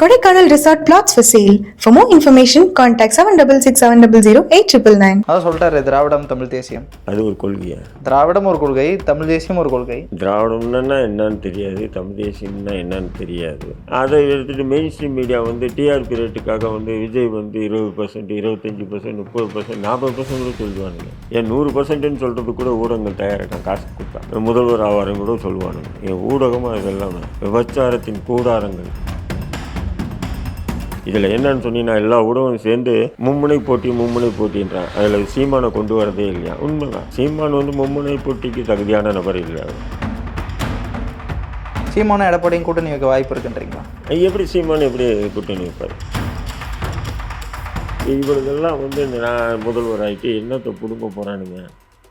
Kodaikanal Resort plots for sale. For more information, contact 766700 அதான் சொல்லிட்டாரு திராவிடம் தமிழ் தேசியம். அது ஒரு கொள்கையா? திராவிடம் ஒரு கொள்கை தமிழ் தேசியம் ஒரு கொள்கை. திராவிடம்னா என்னன்னு தெரியாது தமிழ் தேசியம்னா என்னன்னு தெரியாது. அதை எடுத்துட்டு மெயின் ஸ்ட்ரீம் மீடியா வந்து டிஆர்பி ரேட்டுக்காக வந்து விஜய் வந்து இருபது பர்சன்ட் இருபத்தஞ்சி பர்சன்ட் முப்பது பர்சன்ட் நாற்பது பர்சன்ட் கூட சொல்லுவானுங்க. ஏன் நூறு பர்சன்ட்னு சொல்கிறது கூட ஊடகங்கள் தயாரிட்டான் காசு கொடுத்தா. முதல்வர் ஆவாரம் கூட சொல்லுவானுங்க. என் ஊடகமாக இதெல்லாம் விபச்சாரத்தின் கூடாரங்கள். இதில் என்னன்னு சொன்னீங்கன்னா எல்லா ஊடகம் சேர்ந்து மும்முனை போட்டி மும்முனை போட்டின்றான் அதில் சீமானை கொண்டு வரதே இல்லையா? உண்மைதான். சீமான் வந்து மும்முனை போட்டிக்கு தகுதியான நபர் இல்லை அவர். சீமான எடப்பாடியும் கூட்டணி வைக்க வாய்ப்பு இருக்குன்றீங்களா? எப்படி சீமான் எப்படி கூட்டணி வைப்பார்? இவர்களெல்லாம் வந்து நான் முதல்வர் ஆகிட்டு என்னத்தை பிடுங்க போகிறானுங்க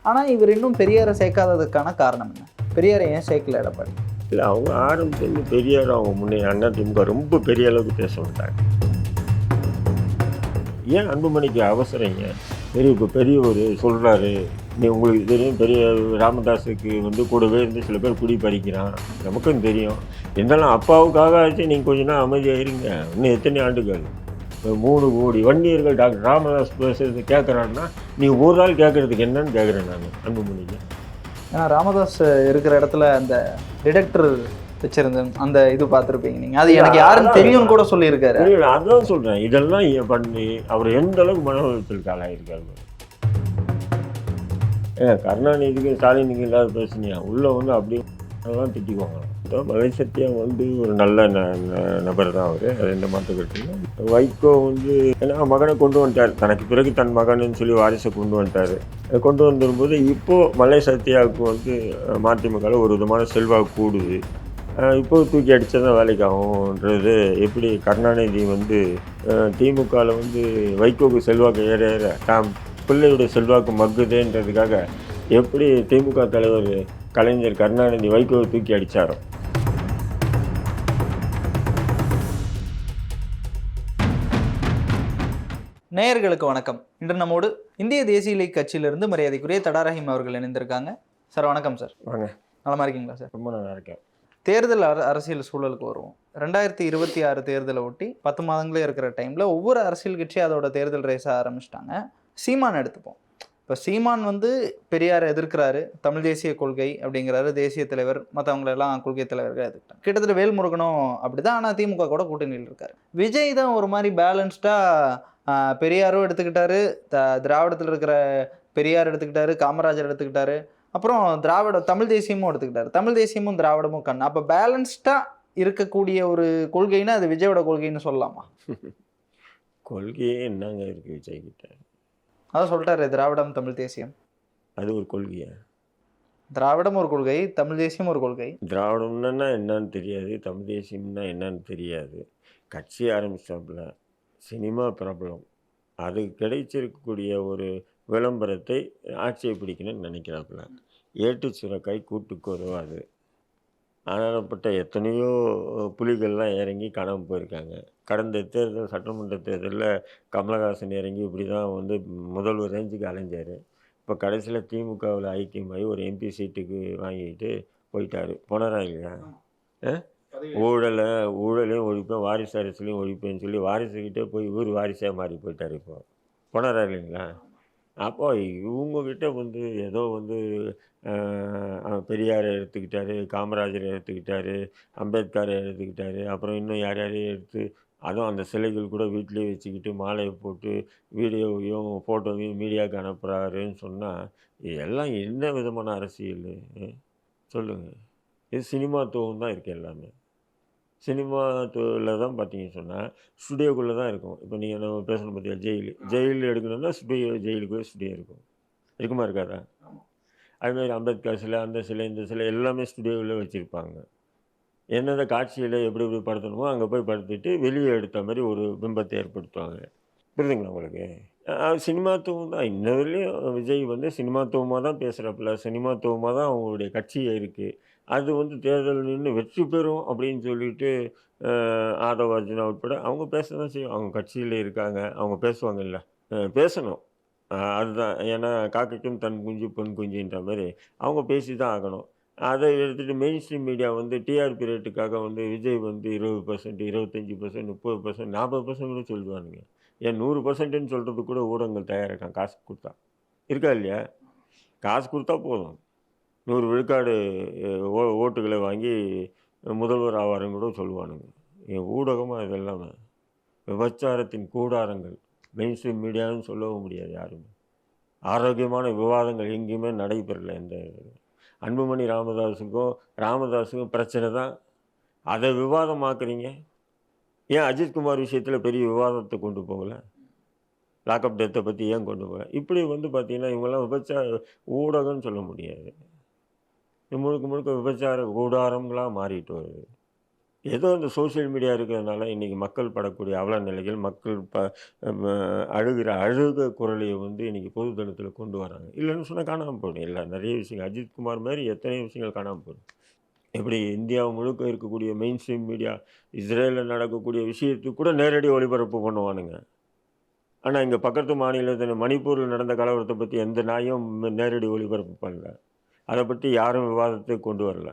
ஆனால் இவர் இன்னும் பெரியாரை சேர்க்காததுக்கான காரணம் என்ன பெரியாரை ஏன் சேர்க்கல எடப்பாடி? இல்லை அவங்க ஆரம்பத்துலேருந்து பெரியார் அவங்க முன்னே அண்ணா திமுக ரொம்ப பெரிய அளவுக்கு பேச மாட்டாங்க. ஏன் அன்புமணிக்கு அவசரங்க? பெரிய இப்போ பெரியவர் சொல்கிறாரு நீ உங்களுக்கு தெரியும் பெரிய ராமதாஸுக்கு வந்து கூடவே இருந்து சில பேர் குடி பறிக்கிறான் நமக்கும் தெரியும். இருந்தாலும் அப்பாவுக்காக ஆச்சு நீங்கள் கொஞ்ச நாள் அமைதியாக இருங்க இன்னும் எத்தனை ஆண்டுகள்? மூணு கோடி வன்னியர்கள் டாக்டர் ராமதாஸ் பேசுறது கேட்குறான்னா நீ ஒரு நாள் கேட்குறதுக்கு என்னன்னு கேட்குறேன் நான் அன்புமணிக்கு. ஏன்னா ராமதாஸ் இருக்கிற இடத்துல அந்த டிடெக்டர் வச்சிருந்த அந்த இது பார்த்துருப்பீங்க நீங்கள் அது எனக்கு யாருன்னு தெரியும்னு கூட சொல்லியிருக்காரு. அதான் சொல்கிறேன் இதெல்லாம் பண்ணி அவர் எந்த அளவுக்கு மன அழுத்தத்துக்கு ஆளாயிருக்காரு ஏ கருணாநிதிக்கு ஸ்டாலினுக்கு இல்லாத பிரச்சனையா? உள்ளே வந்து அப்படியே அதெல்லாம் திட்டிக்குவாங்க. மலை சத்தியம் வந்து ஒரு நல்ல நபர் தான் அவர். அது எந்த மாற்று கருத்து வைகோ வந்து ஏன்னா மகனை கொண்டு வந்துட்டார். தனக்கு பிறகு தன் மகன்னு சொல்லி வாரிசை கொண்டு வந்துட்டார். கொண்டு வந்துரும்போது இப்போது மலை சத்யாவுக்கு வந்து மதிமுகவில் ஒரு விதமான செல்வாக்கு கூடுது. இப்போ தூக்கி அடிச்சா தான் வேலைக்கு ஆகும்ன்றது எப்படி கருணாநிதி வந்து திமுகவில் வந்து வைகோக்கு செல்வாக்கு ஏற ஏற தாம் பிள்ளையுடைய செல்வாக்கு மக்குதேன்றதுக்காக எப்படி திமுக தலைவர் கலைஞர் கருணாநிதி வைகோவை தூக்கி அடித்தாரோ நேயர்களுக்கு வணக்கம். இன்று நம்மோடு இந்திய தேசிய லீக் கட்சியிலிருந்து மரியாதைக்குரிய தடாரஹிம் அவர்கள் இணைந்திருக்காங்க. சார் வணக்கம் சார். வாங்க. நலமா இருக்கீங்களா சார்? ரொம்ப நல்லா இருக்கேன். தேர்தல் அர- அரசியல் சூழலுக்கு வருவோம். ரெண்டாயிரத்தி இருபத்தி ஆறு தேர்தலை ஒட்டி பத்து மாதங்களே இருக்கிற டைமில் ஒவ்வொரு அரசியல் கட்சியும் அதோட தேர்தல் ரேஸாக ஆரம்பிச்சிட்டாங்க. சீமான் எடுத்துப்போம். இப்போ சீமான் வந்து பெரியார் எதிர்க்கிறாரு தமிழ் தேசிய கொள்கை அப்படிங்கிறாரு தேசிய தலைவர் மற்றவங்களெல்லாம் கொள்கை தலைவர்கள் எதிர்க்கிட்டாங்க கிட்டத்தட்ட வேல்முருகனும் அப்படிதான் ஆனால் திமுக கூட கூட்டணியில் இருக்காரு. விஜய் தான் ஒரு மாதிரி பேலன்ஸ்டாக பெரியாரும் எடுத்துக்கிட்டாரு த திராவிடத்தில் இருக்கிற பெரியார் எடுத்துக்கிட்டாரு காமராஜர் எடுத்துக்கிட்டாரு. அப்புறம் திராவிட தமிழ் தேசியமும் எடுத்துக்கிட்டாரு. தமிழ் தேசியமும் திராவிடமும் கண் அப்போ பேலன்ஸ்டாக இருக்கக்கூடிய ஒரு கொள்கைன்னா அது விஜயோட கொள்கைன்னு சொல்லலாமா? கொள்கையே என்னங்க இருக்குது விஜய்கிட்ட அதான் சொல்லிட்டாரு திராவிடம் தமிழ் தேசியம். அது ஒரு கொள்கையா? திராவிடம் ஒரு கொள்கை தமிழ் தேசியம் ஒரு கொள்கை. திராவிடம்னா என்னன்னு தெரியாது தமிழ் தேசியம்னா என்னன்னு தெரியாது. கட்சி ஆரம்பிச்சாப்புல சினிமா பிரபலம். அது கிடைச்சிருக்கக்கூடிய ஒரு விளம்பரத்தை ஆட்சியை பிடிக்கணும்னு நினைக்கிறாப்புல. ஏட்டு சுரக்காய் கூட்டுக்கு உதவாது ஆனாலப்பட்ட எத்தனையோ புலிகள்லாம் இறங்கி காணாமல் போயிருக்காங்க. கடந்த தேர்தல் சட்டமன்ற தேர்தலில் கமலஹாசன் இறங்கி இப்படி தான் வந்து முதல்வர் ரேஞ்சுக்கு அலைஞ்சார். இப்போ கடைசியில் திமுகவில் ஐக்கியமாகி ஒரு எம்பி சீட்டுக்கு வாங்கிட்டு போயிட்டாரு. போனாரா இல்லையா? ஊழலை ஊழலையும் ஒழிப்பேன் வாரிசு அரசியலையும் ஒழிப்பேன்னு சொல்லி வாரிசுக்கிட்டே போய் இவர் வாரிசாக மாறி போயிட்டார் இப்போ. போனாரா இல்லைங்களா? அப்போ இவங்கக்கிட்ட வந்து ஏதோ வந்து பெரியாரை எடுத்துக்கிட்டாரு காமராஜரை எடுத்துக்கிட்டாரு அம்பேத்கரை எடுத்துக்கிட்டாரு அப்புறம் இன்னும் யார் யாரையும் எடுத்து அதுவும் அந்த சிலைகள் கூட வீட்டிலேயே வச்சுக்கிட்டு மாலையை போட்டு வீடியோவையும் ஃபோட்டோவையும் மீடியாவுக்கு அனுப்புகிறாருன்னு சொன்னால் இதெல்லாம் என்ன விதமான அரசியல்? சொல்லுங்கள் இது சினிமாத்துவம் தான் இருக்குது எல்லாமே. சினிமாத்துவில் தான் பார்த்தீங்கன்னு சொன்னால் ஸ்டுடியோக்குள்ளே தான் இருக்கும். இப்போ நீங்கள் நம்ம பேசணும் பார்த்தியா ஜெயில். ஜெயில் எடுக்கணும்னா ஸ்டுடியோ ஜெயிலுக்குள்ளே ஸ்டுடியோ இருக்கும். இருக்குமா இருக்காதா? அதுமாதிரி அம்பேத்கர் சிலை அந்த சிலை இந்த சிலை எல்லாமே ஸ்டுடியோவில் வச்சுருப்பாங்க. எந்தெந்த காட்சியில் எப்படி எப்படி படுத்தணுமோ அங்கே போய் படுத்திட்டு வெளியே எடுத்த மாதிரி ஒரு பிம்பத்தை ஏற்படுத்துவாங்க. புரியுதுங்களா உங்களுக்கு? சினிமாத்துவம் தான். இன்ன வரையிலும் விஜய் வந்து சினிமாத்துவமாக தான் பேசுகிறாப்புல சினிமாத்துவமாக தான் அவங்களுடைய கட்சியே இருக்குது அது வந்து தேர்தல் நின்று வெற்றி பெறும் அப்படின்னு சொல்லிட்டு ஆதவ் ஆதவ அர்ஜுனா உட்பட அவங்க பேச தான் செய்யும். அவங்க கட்சியில் இருக்காங்க. அவங்க பேசுவாங்கல்ல. பேசணும். அதுதான். ஏன்னா காக்கைக்கும் தன் குஞ்சு பொன் குஞ்சுன்ற மாதிரி அவங்க பேசி தான் ஆகணும். அதை எடுத்துகிட்டு மெயின் ஸ்ட்ரீம் மீடியா வந்து டிஆர்பி ரேட்டுக்காக வந்து விஜய் வந்து இருபது பர்சன்ட் இருபத்தஞ்சி பர்சன்ட் முப்பது பர்சன்ட் நாற்பது பர்சன்ட் கூட சொல்லுவானுங்க. ஏன் நூறு பர்சன்ட்னு சொல்கிறது கூட ஊடகங்கள் தயாரிக்கான் காசு கொடுத்தா. இருக்கா இல்லையா? காசு கொடுத்தா போதும். நூறு விழுக்காடு ஓ ஓட்டுகளை வாங்கி முதல்வர் ஆவாருன்னு கூட சொல்லுவானுங்க. என் ஊடகமாக இதெல்லாம் விபச்சாரத்தின் கூடாரங்கள். மெயின் ஸ்ட்ரீம் மீடியான்னு சொல்லவும் முடியாது யாருமே. ஆரோக்கியமான விவாதங்கள் எங்கேயுமே நடைபெறல இந்த அன்புமணி ராமதாஸுக்கும் ராமதாஸுக்கும் பிரச்சனை தான். அதை விவாதமாக்குறீங்க? ஏன் அஜித்குமார் விஷயத்தில் பெரிய விவாதத்தை கொண்டு போகல? லாக்அப் டெத்தை பற்றி ஏன் கொண்டு போகல? இப்படி வந்து பார்த்திங்கன்னா இவங்கெல்லாம் விபச்சார ஊடகம்னு சொல்ல முடியாது. முழுக்க முழுக்க விபச்சார கூடாரங்களாக மாறிட்டு வருது. ஏதோ இந்த சோஷியல் மீடியா இருக்கிறதுனால இன்றைக்கி மக்கள் படக்கூடிய அவல நிலைகள் மக்கள் ப ம, அழுகிற அழுக குரலையை வந்து இன்றைக்கி பொதுத்தளத்தில் கொண்டு வராங்க. இல்லைன்னு சொன்னால் காணாமல் போயிடும். இல்லை நிறைய விஷயங்கள். அஜித்குமார் மாதிரி எத்தனை விஷயங்கள் காணாமல் போயிடும். எப்படி இந்தியா முழுக்க இருக்கக்கூடிய மெயின் ஸ்ட்ரீம் மீடியா இஸ்ரேலில் நடக்கக்கூடிய விஷயத்துக்கு கூட நேரடி ஒளிபரப்பு பண்ணுவானுங்க. ஆனால் இங்கே பக்கத்து மாநிலத்தில் மணிப்பூரில் நடந்த கலவரத்தை பற்றி எந்த நாயும் நேரடி ஒளிபரப்பு பண்ணல. அதை பற்றி யாரும் விவாதத்துக்கு கொண்டு வரல.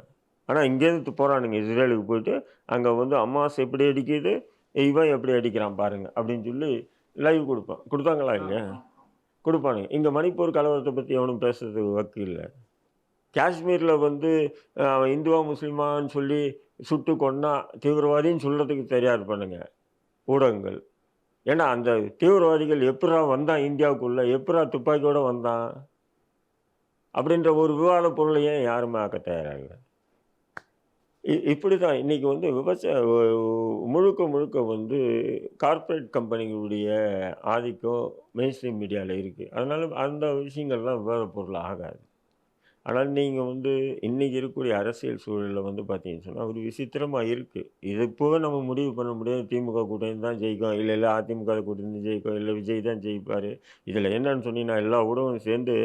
ஆனால் இங்கேருந்து போகிறானுங்க இஸ்ரேலுக்கு போயிட்டு அங்கே வந்து அம்மாஸ் எப்படி அடிக்குது இவன் எப்படி அடிக்கிறான் பாருங்க அப்படின்னு சொல்லி லைவ் கொடுப்பான். கொடுத்தாங்களா இல்லையா? கொடுப்பானுங்க. இங்கே மணிப்பூர் கலவரத்தை பற்றி எவனும் பேசுறதுக்கு வக்கு இல்லை. காஷ்மீரில் வந்து அவன் இந்துவா முஸ்லீமான்னு சொல்லி சுட்டு கொன்னா தீவிரவாதின்னு சொல்கிறதுக்கு தயார் இருப்பானுங்க ஊடகங்கள். ஏன்னா அந்த தீவிரவாதிகள் எப்படா வந்தான் இந்தியாவுக்குள்ளே? எப்படா துப்பாக்கியோட வந்தான்? அப்படின்ற ஒரு விவாத பொருளை ஏன் யாருமே ஆக்க தயாராகல? இ- இப்படி தான் இன்றைக்கி வந்து விவசாய முழுக்க முழுக்க வந்து கார்ப்பரேட் கம்பெனிகளுடைய ஆதிக்கம் மெயின் ஸ்ட்ரீம் மீடியாவில் இருக்குது அதனால அந்த விஷயங்கள்லாம் விவாத பொருள் ஆகாது ஆனால் நீங்கள் வந்து இன்றைக்கி இருக்கக்கூடிய அரசியல் சூழலில் வந்து பார்த்தீங்கன்னு சொன்னால் ஒரு விசித்திரமாக இருக்குது இது இப்போவே நம்ம முடிவு பண்ண முடியாது. திமுக கூட்டணி தான் ஜெயிக்கும் இல்லை இல்லை அதிமுக கூட்டணி ஜெயிக்கும் இல்லை விஜய் தான் ஜெயிப்பார். இதில் என்னன்னு சொன்னீங்கன்னா எல்லா ஊடகம் சேர்ந்து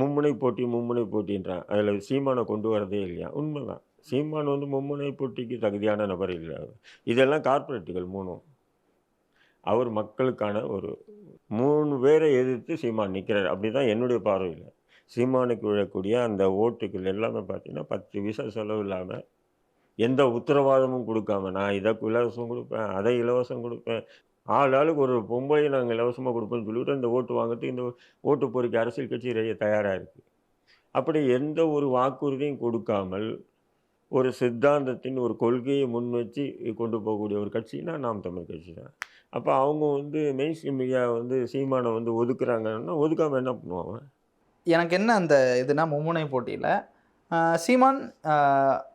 மும்முனை போட்டி மும்முனை போட்டின்றான் அதில் சீமானை கொண்டு வரதே இல்லையா? உண்மைதான். சீமான் வந்து மும்முனை போட்டிக்கு தகுதியான நபர் இல்லை. இதெல்லாம் கார்ப்பரேட்டுகள் மூணும். அவர் மக்களுக்கான ஒரு மூணு பேரை எதிர்த்து சீமான் நிற்கிறார் அப்படி தான் என்னுடைய பார்வையில். சீமானுக்கு விழக்கூடிய அந்த ஓட்டுகள் எல்லாமே பார்த்தீங்கன்னா பத்து விசா செலவு இல்லாமல் எந்த உத்தரவாதமும் கொடுக்காம நான் இதை இலவசம் கொடுப்பேன் அதை இலவசம் கொடுப்பேன் ஆள் ஆளுக்கு ஒரு பொம்பளை நாங்கள் இலவசமாக கொடுப்போம்னு சொல்லிவிட்டு இந்த ஓட்டு வாங்கிறதுக்கு இந்த ஓட்டு பொறுக்கி அரசியல் கட்சி நிறைய தயாராக இருக்குது அப்படி எந்த ஒரு வாக்குறுதியும் கொடுக்காமல் ஒரு சித்தாந்தத்தின் ஒரு கொள்கையை முன் வச்சு கொண்டு போகக்கூடிய ஒரு கட்சினா நாம் தமிழ் கட்சி தான். அப்போ அவங்க வந்து மெயின் ஸ்ட்ரீம் மீடியா வந்து சீமானை வந்து ஒதுக்குறாங்கன்னா ஒதுக்காமல் என்ன பண்ணுவாங்க? எனக்கு என்ன அந்த இதுனா மும்முனை போட்டியில் சீமான்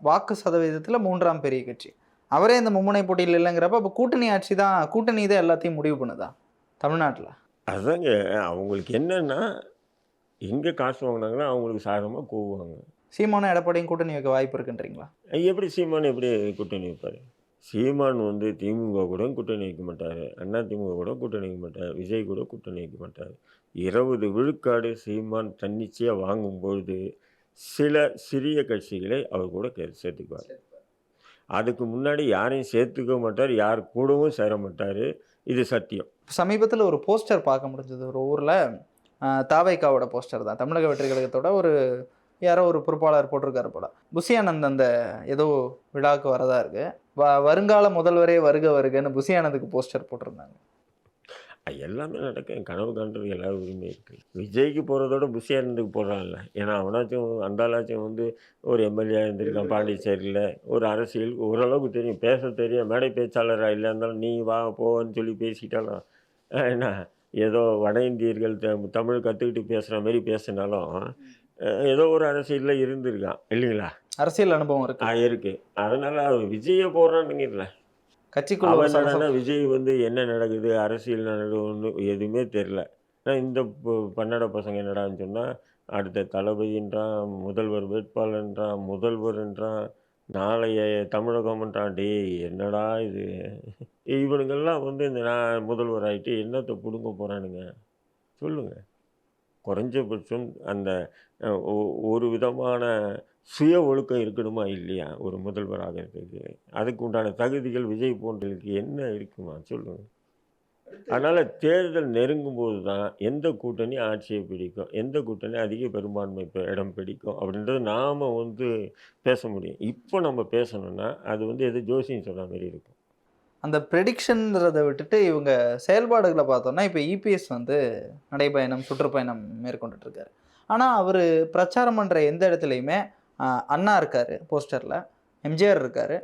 வாக்கு சதவீதத்தில் மூன்றாம் பெரிய கட்சி. அவரே இந்த மும்முனை போட்டியில் இல்லைங்கிறப்ப அப்போ கூட்டணி ஆட்சி தான் கூட்டணி தான் எல்லாத்தையும் முடிவு பண்ணுதா தமிழ்நாட்டில்? அதாங்க அவங்களுக்கு என்னன்னா எங்கே காசு வாங்கினாங்கன்னா அவங்களுக்கு சாதகமாக கூவுவாங்க. சீமானும் எடப்பாடியும் கூட்டணி வைக்க வாய்ப்பு இருக்குன்றீங்களா? எப்படி சீமான் எப்படி கூட்டணி வைப்பார்? சீமான் வந்து திமுக கூட கூட்டணி வைக்க மாட்டார். அண்ணா திமுக கூட கூட்டணி வைக்க மாட்டார். விஜய் கூட கூட்டணி வைக்க மாட்டார். இருபது விழுக்காடு சீமான் தன்னிச்சையாக வாங்கும்பொழுது சில சிறிய கட்சிகளை அவர் கூட சேர்த்துக்குவார். அதுக்கு முன்னாடி யாரையும் சேர்த்துக்க மாட்டார். யார் கூடவும் சேர மாட்டார். இது சத்தியம். சமீபத்தில் ஒரு போஸ்டர் பார்க்க முடிஞ்சது. ஒரு ஊரில் தாவைக்காவோட போஸ்டர் தான். தமிழக வெற்றி கழகத்தோட ஒரு யாரோ ஒரு பொறுப்பாளர் போட்டிருக்காரு போல. புசியானந்த் அந்த ஏதோ விழாவுக்கு வரதா இருக்கு. வ வருங்கால முதல்வரே வருக வருகன்னு புசியானந்துக்கு போஸ்டர் போட்டிருந்தாங்க. எல்லாமே நடக்கும் கனவு காண்றது எல்லாரும் உரிமை இருக்குது விஜய்க்கு போகிறதோட புஷியானந்துக்கு போடுறான்ல ஏன்னா அவனாச்சும் அந்தாலாச்சும் வந்து ஒரு எம்எல்ஏ இருந்திருக்கான் பாண்டிச்சேரியில். ஒரு அரசியல் ஓரளவுக்கு தெரியும். பேச தெரியும். மேடை பேச்சாளராக இல்லை இருந்தாலும் நீ வா போன்னு சொல்லி பேசிட்டாலும் என்ன ஏதோ வட இந்தியர்கள் தமிழ் கற்றுக்கிட்டு பேசுகிற மாதிரி பேசினாலும் ஏதோ ஒரு அரசியலில் இருந்திருக்கான் இல்லைங்களா? அரசியல் அனுபவம் இருக்கு. இருக்கு. அதனால அவன் விஜயை கட்சிக்குள்ள அவன் சலசலப்பு. என்னடான்னா விஜய் வந்து என்ன நடக்குது அரசியல் நடக்குதுன்னு எதுவுமே தெரில ஆனால் இந்த பன்னட பசங்க என்னடான்னு சொன்னால் அடுத்த தளபதின்றான் முதல்வர் வேட்பாளர்ன்றான் முதல்வர்ன்றான் நாளைய தமிழகம்ன்றான் டேய் என்னடா இது? இவனுங்கெல்லாம் வந்து இந்த நான் முதல்வர் ஆகிட்டு என்னத்தை பிடுங்க போகிறானுங்க சொல்லுங்கள் குறைஞ்சபட்சம் அந்த ஒரு விதமான சுய ஒழுக்கம் இருக்கணுமா இல்லையா? ஒரு முதல்வர் ஆகிறதுக்கு அதுக்கு உண்டான தகுதிகள் விஜய் போன்றதுக்கு என்ன இருக்குமா? சொல்லுங்க. அதனால் தேர்தல் நெருங்கும் போது தான் எந்த கூட்டணி ஆட்சியை பிடிக்கும்? எந்த கூட்டணி அதிக பெரும்பான்மை இடம் பிடிக்கும்? அப்படின்றது நாம் வந்து பேச முடியும். இப்போ நம்ம பேசணும்னா அது வந்து எது ஜோசியம் சொன்ன மாதிரி இருக்கும். அந்த ப்ரெடிக்ஷன்றதை விட்டுட்டு இவங்க செயல்பாடுகளை பார்த்தோம்னா இப்போ இபிஎஸ் வந்து நடைப்பயணம் சுற்றுப்பயணம் மேற்கொண்டுட்டு இருக்காரு ஆனால் அவர் பிரச்சாரம் பண்ணுற எந்த இடத்துலையுமே அண்ணா இருக்கார் போஸ்டரில் எம்ஜிஆர் இருக்கார்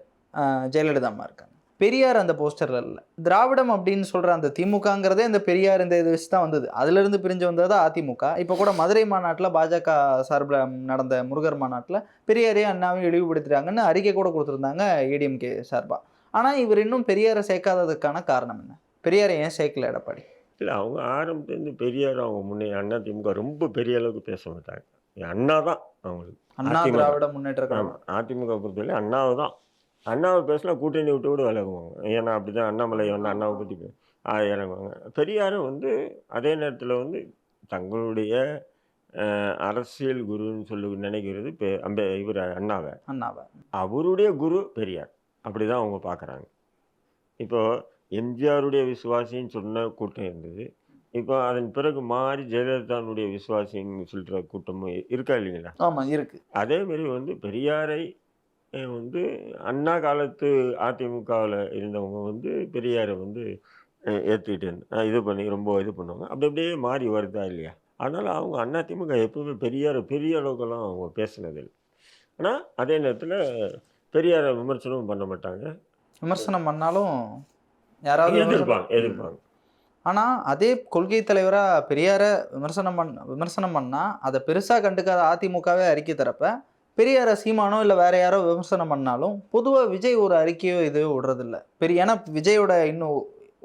ஜெயலலிதா அம்மா இருக்காங்க. பெரியார் அந்த போஸ்டரில் இல்லை. திராவிடம் அப்படின்னு சொல்கிற அந்த திமுகங்கிறதே இந்த பெரியார் இந்த இது வச்சு தான் வந்தது. அதுலேருந்து பிரிஞ்சு வந்தது தான் அதிமுக இப்போ கூட மதுரை மாநாட்டில் பாஜக சார்பில் நடந்த முருகர் மாநாட்டில் பெரியாரையும் அண்ணாவையும் இழிவுபடுத்துகிறாங்கன்னு அறிக்கை கூட கொடுத்துருந்தாங்க ஏடிஎம்கே சார்பாக ஆனால் இவர் இன்னும் பெரியாரை சேர்க்காததுக்கான காரணம் என்ன? பெரியாரை ஏன் சேர்க்கல எடப்பாடி? இல்லை அவங்க ஆரம்பத்துலேருந்து பெரியார் அவங்க முன்னே அண்ணா திமுக ரொம்ப பெரிய அளவுக்கு பேச மாட்டாங்க அண்ணா தான் அவங்களுக்கு. அண்ணா அதிமுக. திராவிட முன்னேற்ற கழகம். அதிமுக பொறுத்தவரை அண்ணாவை தான். அண்ணாவை பேசினா கூட்டணி விட்டு கூட விலகுவாங்க. ஏன்னா அப்படி தான் அண்ணாமலை வந்து அண்ணாவை பற்றி இறங்குவாங்க. பெரியாரும் வந்து அதே நேரத்தில் வந்து தங்களுடைய அரசியல் குருன்னு சொல்லி நினைக்கிறது அம்பே இவர் அண்ணாவை. அண்ணாவை. அவருடைய குரு பெரியார். அப்படி தான் அவங்க பார்க்குறாங்க. இப்போ எம்ஜிஆருடைய விசுவாசின்னு சொன்ன கூட்டம் இருந்தது. இப்போ அதன் பிறகு மாறி ஜெயலலிதாவுடைய விசுவாசின்னு சொல்கிற கூட்டமும் இருக்கா இல்லைங்களா? ஆமாம் இருக்கு. அதே மாதிரி வந்து பெரியாரை வந்து அண்ணா காலத்து அதிமுகவில் இருந்தவங்க வந்து பெரியாரை வந்து அஹ், ஏத்துக்கிட்டு இருந்து- இது பண்ணி ரொம்ப இது பண்ணுவாங்க. அப்படி அப்படியே மாறி வருதா இல்லையா? அதனால் அவங்க அண்ணா திமுக எப்பவுமே பெரியாரை பெரிய அளவுக்கெல்லாம் அவங்க பேசினது இல்லை ஆனால் அதே நேரத்தில் பெரியாரை விமர்சனமும் பண்ண மாட்டாங்க. விமர்சனம் பண்ணாலும் யாராவது எதிர்ப்பாங்க எதிர்ப்பாங்க. ஆனால் அதே கொள்கை தலைவராக பெரியாரை விமர்சனம் பண்ண விமர்சனம் பண்ணால் அதை பெருசாக கண்டுக்காத அதிமுகவே அறிக்கை தரப்ப பெரியாரை சீமானோ இல்லை வேற யாரோ விமர்சனம் பண்ணாலும் பொதுவாக விஜய் ஒரு அறிக்கையோ இதுவோ விடுறதில்ல. பெரிய ஏன்னா விஜயோட இன்னும்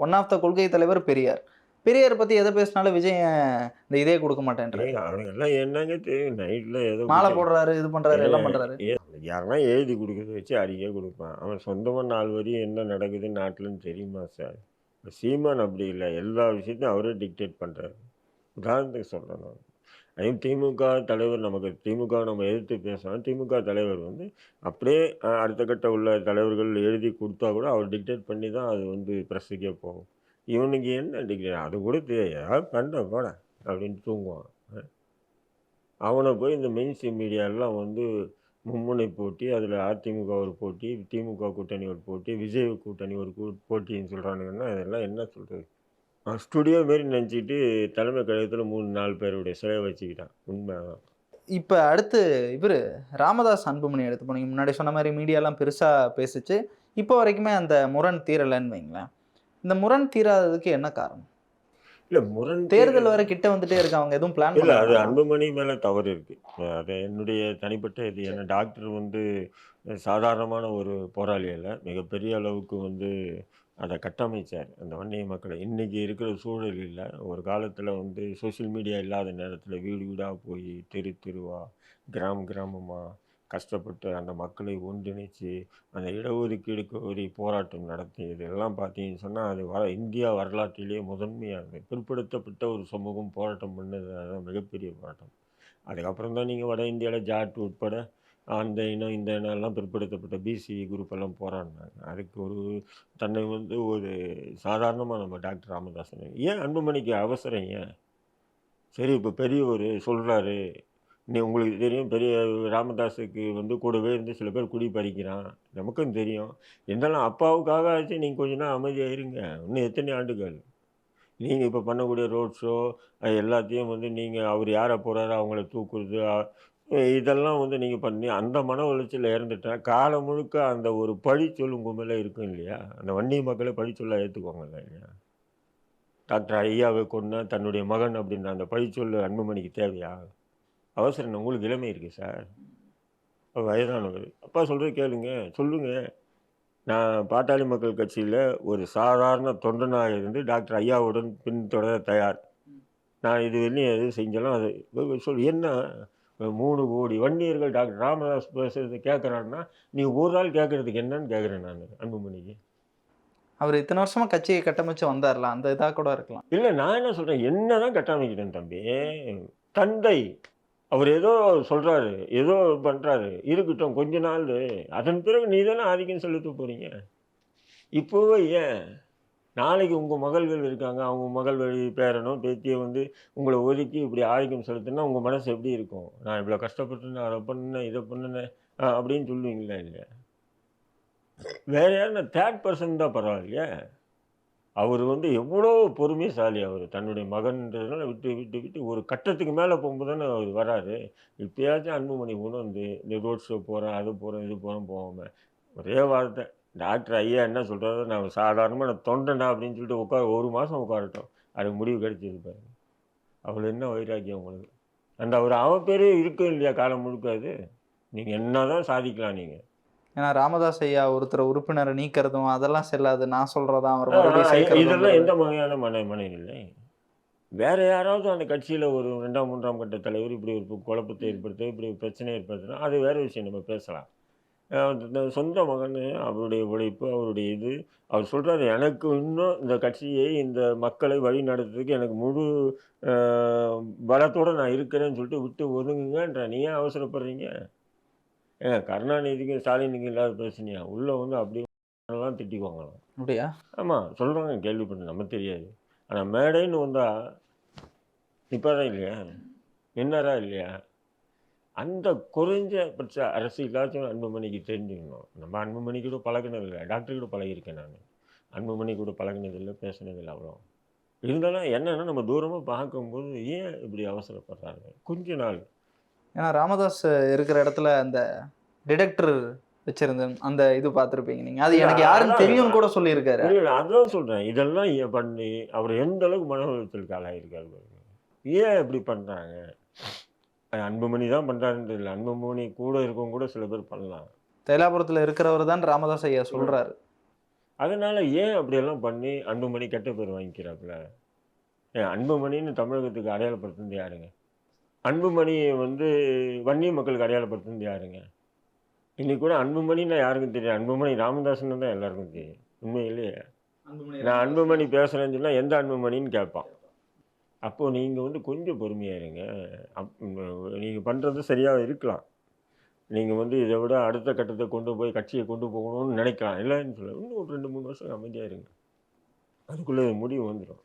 ஒன் ஆஃப் த கொள்கை தலைவர் பெரியார். பெரியார் பற்றி எதை பேசினாலும் விஜய் இந்த இதே கொடுக்க மாட்டேன்றாரு? ஏங்க, அவனுங்கெல்லாம் என்னங்க தெரியும் நைட்டில் ஏதோ மாலை போடுறாரு இது பண்ணுறாரு எல்லாம் பண்ணுறாரு யாருன்னா எழுதி கொடுக்கறத வச்சு அறிக்கை கொடுப்பான். அவன் சொந்தமாக நாலு வரையும் என்ன நடக்குது நாட்டில்னு தெரியுமா சார் சீமான் அப்படி இல்லை. எல்லா விஷயத்தையும் அவரே டிக்டேட் பண்ணுறாரு உதாரணத்துக்கு சொல்கிறேன் நான். அதையும் திமுக தலைவர் நமக்கு திமுக நம்ம எதிர்த்து பேசலாம் திமுக தலைவர் வந்து அப்படியே அடுத்த கட்ட உள்ள தலைவர்கள் எழுதி கொடுத்தா கூட அவர் டிக்டேட் பண்ணி தான் அது வந்து ப்ரெஸ்ஸுக்கே போகும். இவனுக்கு என்ன டிகிரி அது கூட தெரியாது. பண்ண போட அப்படின்னு தூங்குவான். அவனை போய் இந்த மெயின்ஸ்ட்ரீம் மீடியாலாம் வந்து மும்முனை போட்டி அதில் அதிமுக ஒரு போட்டி திமுக கூட்டணி ஒரு போட்டி விஜய் கூட்டணி ஒரு கூ போட்டின்னு சொல்கிறானுங்கன்னா அதெல்லாம் என்ன சொல்கிறது ஸ்டுடியோ மாரி நினச்சிக்கிட்டு தலைமை கழகத்தில் மூணு நாலு பேருடைய சிலையை வச்சுக்கிட்டான். உண்மை இப்போ அடுத்து இவர் ராமதாஸ் அன்புமணி எடுத்து போனீங்க. முன்னாடி சொன்ன மாதிரி மீடியாலாம் பெருசாக பேசிச்சு. இப்போ வரைக்குமே அந்த முரண் தீரலைன்னு வைங்களேன். இந்த முரண் தீராததுக்கு என்ன காரணம்? இல்லை முரண் தேர்தல் வரை கிட்ட வந்துட்டே இருக்கு. அவங்க எதுவும் பிளான் இல்லை அது அன்புமணி மேலே தவறு இருக்குது அது என்னுடைய தனிப்பட்ட இது. ஏன்னா டாக்டர் வந்து சாதாரணமான ஒரு போராளி அல்ல. மிகப்பெரிய அளவுக்கு வந்து அதை கட்டமைச்சார். அந்த வன்னிய மக்களை. இன்றைக்கி இருக்கிற சூழலில் ஒரு காலத்தில் வந்து சோஷியல் மீடியா இல்லாத நேரத்தில் வீடு வீடாக போய் தெரு தெருவா கிராம கிராமமாக கஷ்டப்பட்டு அந்த மக்களை ஒன்றிணைச்சு அந்த இடஒதுக்கீடு கோரி போராட்டம் நடத்தி இதெல்லாம் பார்த்தீங்கன்னு சொன்னால் அது வர இந்தியா வரலாற்றிலேயே முதன்மையானது. பிற்படுத்தப்பட்ட ஒரு சமூகம் போராட்டம் பண்ணது அதுதான் மிகப்பெரிய போராட்டம். அதுக்கப்புறம் தான் நீங்கள் வட இந்தியாவில் ஜாட் உட்பட அந்த இனம் இந்த இனம் எல்லாம் பிற்படுத்தப்பட்ட பிசி குரூப் எல்லாம் போராடினாங்க. அதுக்கு ஒரு தன்னை வந்து ஒரு சாதாரணமாக நம்ம டாக்டர் ராமதாசன். ஏன் அன்புமணிக்கு அவசரம் ஏன்? சரி இப்போ பெரியவர் சொல்கிறாரு நீ உங்களுக்கு தெரியும் பெரிய ராமதாஸுக்கு வந்து கூடவே இருந்து சில பேர் குடி பறிக்கிறான். நமக்கும் தெரியும். இருந்தாலும் அப்பாவுக்காக ஆச்சு நீங்கள் கொஞ்ச நாள் அமைதியாக இருங்க. இன்னும் எத்தனை ஆண்டுகள்? நீங்கள் இப்போ பண்ணக்கூடிய ரோட் ஷோ எல்லாத்தையும் வந்து நீங்கள் அவர் யாரை போகிறாரோ அவங்கள தூக்குறது இதெல்லாம் வந்து நீங்கள் பண்ணி அந்த மன உளைச்சலில் இறந்துட்டா காலம் முழுக்க அந்த ஒரு பழி சொல் உங்கள் மேலே இருக்கும் இல்லையா? அந்த வன்னி மக்களை பழி சொல்ல ஏற்றுக்குவாங்கல்ல இல்லையா? டாக்டர் ஐயாவை கொன்னா தன்னுடைய மகன் அப்படின்ற அந்த பழி சொல்லு அன்புமணிக்கு தேவையா? அவசரம் என்ன? உங்களுக்கு இளமை இருக்குது சார். வயதானவர். அப்பா சொல்கிறது கேளுங்க. சொல்லுங்க. நான் பாட்டாளி மக்கள் கட்சியில் ஒரு சாதாரண தொண்டனாக இருந்து டாக்டர் ஐயாவுடன் பின்தொடர தயார். நான் இது வெளியும் எது செஞ்சாலும் அது சொல் என்ன? மூணு கோடி வன்னியர்கள் டாக்டர் ராமதாஸ் பேசுறது கேட்குறான்னா நீ ஒரு நாள் கேட்குறதுக்கு என்னன்னு கேட்குறேன் நான் அன்புமணிக்கு. அவர் இத்தனை வருஷமா கட்சியை கட்டமைச்சு வந்தார்ல அந்த இதாக கூட இருக்கலாம். இல்லை நான் என்ன சொல்கிறேன் என்ன தான் கட்டமைக்கிறேன் தம்பி. தந்தை அவர் ஏதோ சொல்கிறாரு ஏதோ பண்ணுறாரு இருக்கட்டும் கொஞ்ச நாள். அதன் பிறகு நீ தானே ஆதிக்கம் செலுத்த போகிறீங்க இப்போவே ஏன்? நாளைக்கு உங்கள் மகள்கள் இருக்காங்க. அவங்க மகள் வழி பேரனோ பேத்தியை வந்து உங்களை ஒதுக்கி இப்படி ஆதிக்கம் செலுத்தினா உங்கள் மனசு எப்படி இருக்கும்? நான் இவ்வளோ கஷ்டப்பட்டு நான் அதை பண்ணேன் இதை பண்ணினேன் அப்படின்னு சொல்லுவீங்களா இல்லையா? வேற யாரும் தேர்ட் பர்சன் தான் பரவாயில்லையா? அவர் வந்து எவ்வளோ பொறுமைசாலி அவர். தன்னுடைய மகன்றதுனால விட்டு விட்டு விட்டு ஒரு கட்டத்துக்கு மேலே போகும்போது தானே அவர் வராரு. இப்பயாச்சும் அன்புமணி உணர்ந்து இந்த ரோட் ஷோ போகிறேன் அது போகிறேன் இது போகிறேன் போகாமல் ஒரே வார்த்தை டாக்டர் ஐயா என்ன சொல்கிறாரு நான் சாதாரணமாக நான் தொண்டனா அப்படின்னு சொல்லிட்டு உட்கார ஒரு மாதம் உட்காரட்டும். அதுக்கு முடிவு கிடைச்சிது பாருங்க அவ்வளோ என்ன வைராக்கியம் உங்களுக்கு? அந்த அவர் அவன் பேரே இருக்கும் இல்லையா காலம் முழுக்காது நீங்கள் என்ன தான் சாதிக்கலாம் நீங்கள் ஏன்னா ராமதாஸ் ஐயா ஒருத்தர் உறுப்பினரை நீக்கிறதும் அதெல்லாம் செல்லாது. நான் சொல்றதா அவர் மறுபடியும் இதெல்லாம் எந்த வகையான மன மனநிலை? வேற யாராவது அந்த கட்சியில் ஒரு ரெண்டாம் மூன்றாம் கட்ட தலைவர் இப்படி ஒரு குழப்பத்தை ஏற்படுத்த இப்படி ஒரு பிரச்சனை ஏற்படுத்தினா அது வேற விஷயம். நம்ம பேசலாம். சொந்த மகன் அவருடைய உழைப்பு அவருடைய இது அவர் சொல்றாரு எனக்கு இன்னும் இந்த கட்சியை இந்த மக்களை வழி நடத்துறதுக்கு எனக்கு முழு பலத்தோட நான் இருக்கிறேன்னு சொல்லிட்டு விட்டு ஒதுங்குங்கன்ற. நீ ஏன் அவசரப்படுறீங்க? ஏங்க கருணாநிதிக்கு ஸ்டாலினுக்கு இல்லாத பிரச்சனையா? உள்ள வந்து அப்படி எல்லாம் திட்டிக்குவாங்களாம். அப்படியா? ஆமாம் சொல்கிறாங்க கேள்விப்பட்டேன் நம்ம தெரியாது. ஆனால் மேடைன்னு வந்தால் நிற்பாரா இல்லையா? நின்னாரா இல்லையா? அந்த குறைஞ்சபட்ச அரசியலாச்சும் அன்புமணிக்கு தெரிஞ்சுக்கணும். நம்ம அன்புமணி கூட பழகினது இல்லை. டாக்டர் கூட பழகியிருக்கேன் நான். அன்புமணி கூட பழகினதில்லை பேசினதில்லை அவ்வளோ இருந்தாலும் என்னன்னா நம்ம தூரமாக பார்க்கும்போது ஏன் இப்படி அவசரப்படுறாங்க? கொஞ்ச நாள். ஏன்னா ராமதாஸ் இருக்கிற இடத்துல அந்த டிடெக்டர் வச்சிருந்த அந்த இது பார்த்துருப்பீங்க நீங்க. அது எனக்கு யாருன்னு. தெரியும்னு கூட சொல்லியிருக்காரு. அதான் சொல்கிறேன் இதெல்லாம் ஏன் பண்ணி அவர் எந்த அளவுக்கு மன உளைச்சலுக்கு ஆளாயிருக்காரு ஏன் இப்படி பண்ணுறாங்க அன்புமணி தான் பண்ணுறாருன்றது இல்லை அன்புமணி கூட இருக்கவங்க கூட சில பேர் பண்ணலாம். தைலாபுரத்துல இருக்கிறவர் தான் ராமதாஸ் ஐயா சொல்றாரு. அதனால ஏன் அப்படியெல்லாம் பண்ணி அன்புமணி கெட்ட பேர் வாங்கிக்கிறாப்புல? ஏன் அன்புமணின்னு தமிழகத்துக்கு அடையாளப்படுத்துனது யாருங்க? அன்புமணியை வந்து வன்னிய மக்களுக்கு அடையாளப்படுத்துனது யாருங்க? இன்னைக்கு கூட அன்புமணின்னா யாருக்கும் தெரியும் அன்புமணி ராமதாஸ்ன்னு தான் எல்லாருக்கும் தெரியும். உண்மையிலேயே. நான் அன்புமணி பேசுகிறேன்னு சொன்னால் எந்த அன்புமணின்னு கேட்பான். அப்போது நீங்கள் வந்து கொஞ்சம் பொறுமையாக இருங்க. அப் நீங்கள் பண்ணுறது சரியாக இருக்கலாம். நீங்கள் வந்து இதை விட அடுத்த கட்டத்தை கொண்டு போய் கட்சியை கொண்டு போகணும்னு நினைக்கலாம். இல்லைன்னு சொல்ல இன்னும் ஒரு ரெண்டு மூணு வருஷம் அமைதியாக இருங்க. அதுக்குள்ளே முடிவு வந்துடும்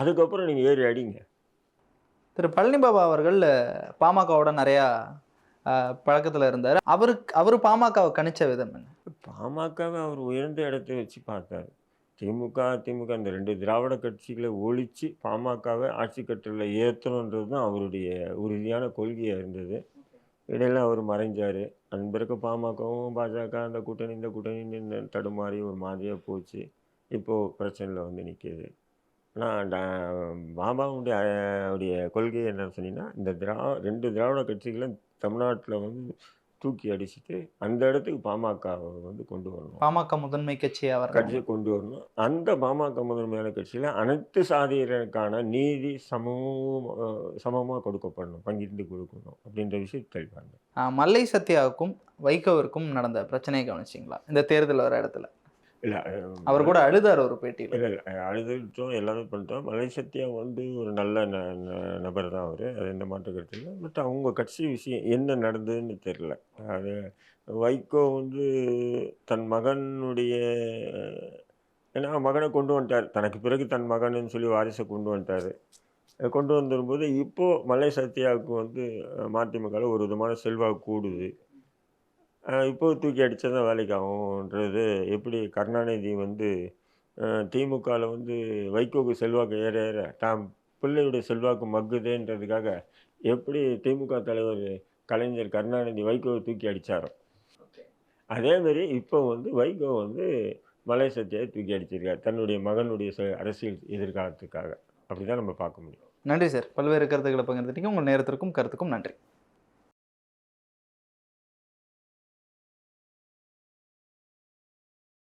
அதுக்கப்புறம் நீங்கள் ஏறி அடிங்க. திரு பழனி பாபா அவர்கள் பாமகவோட நிறையா பழக்கத்தில் இருந்தார். அவருக்கு அவர் பாமகவை கணிச்ச விதம் என்ன? பாமகவை அவர் உயர்ந்த இடத்தை வச்சு பார்த்தார். திமுக திமுக இந்த ரெண்டு திராவிட கட்சிகளை ஒழித்து பாமகவை ஆட்சி கட்டில் ஏற்றணுன்றது தான் அவருடைய உறுதியான கொள்கையாக இருந்தது. இடையில அவர் மறைஞ்சார். அதன் பிறகு பாமகவும் பாஜக அந்த கூட்டணி இந்த கூட்டணி தடுமாறி ஒரு மாதிரியாக போச்சு. இப்போது பிரச்சனையில் வந்து நிற்கிது ஆனால் பாபாவுடைய அஹ், உடைய கொள்கை என்னன்னு சொன்னீங்கன்னா இந்த திரா ரெண்டு திராவிட கட்சிகளும் தமிழ்நாட்டில் வந்து தூக்கி அடிச்சுட்டு அந்த இடத்துக்கு பாமகவை வந்து கொண்டு வரணும். பாமக முதன்மை கட்சி அவர். கட்சியை கொண்டு வரணும். அந்த பாமக முதன்மையான கட்சியில் அனைத்து சாதியினருக்கான நீதி சமம் சமமாக கொடுக்கப்படணும் பங்கிட்டு கொடுக்கணும் அப்படின்ற விஷயம் தெளிவாங்க மல்லை சத்யாவுக்கும் வைகோவிற்கும் நடந்த பிரச்சனையை கவனிச்சிங்களா? இந்த தேர்தல் வர இடத்துல. இல்லை அவர் கூட அழுதார் ஒரு பேட்டியில் இல்லை இல்லை அழுதுட்டோம் எல்லாமே பண்ணிட்டோம் மலை சத்யா வந்து ஒரு நல்ல ந நபர் தான் அவர் அது எந்த மாற்று கருத்து இல்லை பட் அவங்க கட்சி விஷயம் என்ன நடந்ததுன்னு தெரில அது வைகோ வந்து தன் மகனுடைய ஏன்னா மகனை கொண்டு வந்துட்டார் தனக்கு பிறகு தன் மகன்னு சொல்லி வாரிசை கொண்டு வந்துட்டார் கொண்டு வந்துரும்போது இப்போது மலை சத்யாவுக்கு வந்து மதிமுகவில் ஒரு விதமான செல்வாக்கு கூடுது இப்போது இப்போ தூக்கி அடித்தா தான் வேலைக்கு ஆகும்ன்றது. எப்படி கருணாநிதி வந்து திமுகவில் வந்து வைகோக்கு செல்வாக்கு ஏற ஏற தாம் பிள்ளையுடைய செல்வாக்கு மக்குதேன்றதுக்காக எப்படி திமுக தலைவர் கலைஞர் கருணாநிதி வைகோவை தூக்கி அடித்தாரோ அதேமாரி இப்போ வந்து வைகோ வந்து மலை சத்தியை தூக்கி அடிச்சிருக்கார். தன்னுடைய மகனுடைய அரசியல் எதிர்காலத்துக்காக. அப்படி தான் நம்ம பார்க்க முடியும். நன்றி சார். பல்வேறு கருத்துக்களை பகிர்ந்துட்டீங்க. உங்கள் நேரத்திற்கும் கருத்துக்கும் நன்றி.